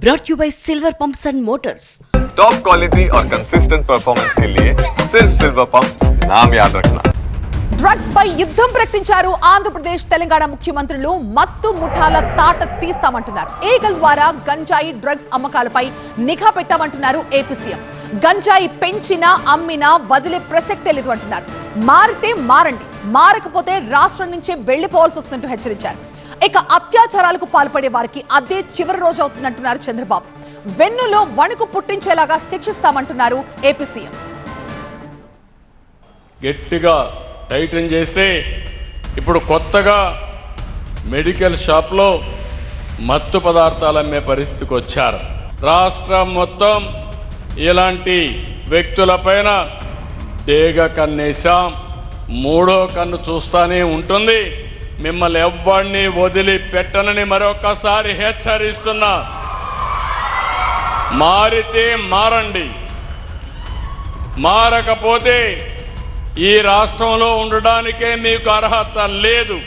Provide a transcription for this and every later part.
brought you by Silver Pumps and Motors. Top quality और consistent performance के लिए सिर्फ सिल्वर पंप नाम याद रखना డ్రగ్స్ పై యుద్ధం ప్రకటించారు ఆంధ్రప్రదేశ్ తెలంగాణ ముఖ్యమంత్రులు మత్తు ముఠాల తాట తీస్తామంటున్నారు ఏగల్ ద్వారా గంజాయి డ్రగ్స్ అమ్మకాలపై నిఘా పెట్టామంటున్నారు ఏపీ సీఎం గంజాయి పెంచినా అమ్మినా వదిలే ప్రసక్తే లేదు అంటున్నారు మారితే మారండి మారకపోతే రాష్ట్రం నుంచే వెళ్లిపోవాల్సి వస్తుందంటూ హెచ్చరించారు ఇక అత్యాచారాలకు పాల్పడే వారికి అదే చివరి రోజు అవుతుందంటున్నారు చంద్రబాబు. వెన్నులో వణుకు పుట్టించేలాగా శిక్షిస్తామంటున్నారు ఏపీ సీఎం. గట్టిగా టైటన్ చేసి ఇప్పుడు కొత్తగా మెడికల్ షాప్లో మత్తు పదార్థాలు అమ్మే పరిస్థితికి వచ్చారు. రాష్ట్రం మొత్తం ఇలాంటి వ్యక్తులపైన దేగ కన్నేశాం. మూడో కన్ను చూస్తానే ఉంటుంది. మిమ్మల్ని ఎవ్వడిని వదిలి పెట్టనని మరొకసారి హెచ్చరిస్తున్నా. మారితే మారండి. మారకపోతే ఈ రాష్ట్రంలో ఉండడానికే మీకు అర్హత లేదు.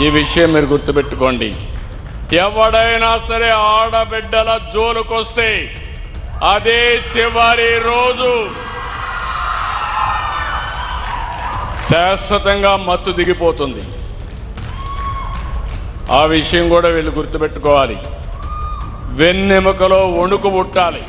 ఈ విషయం మీరు గుర్తుపెట్టుకోండి. ఎవడైనా సరే ఆడబిడ్డల జోలుకొస్తే అదే చివరి రోజు. శాశ్వతంగా మత్తు దిగిపోతుంది. ఆ విషయం కూడా వీళ్ళు గుర్తుపెట్టుకోవాలి. వెన్నెముకలో వణుకు పుట్టాలి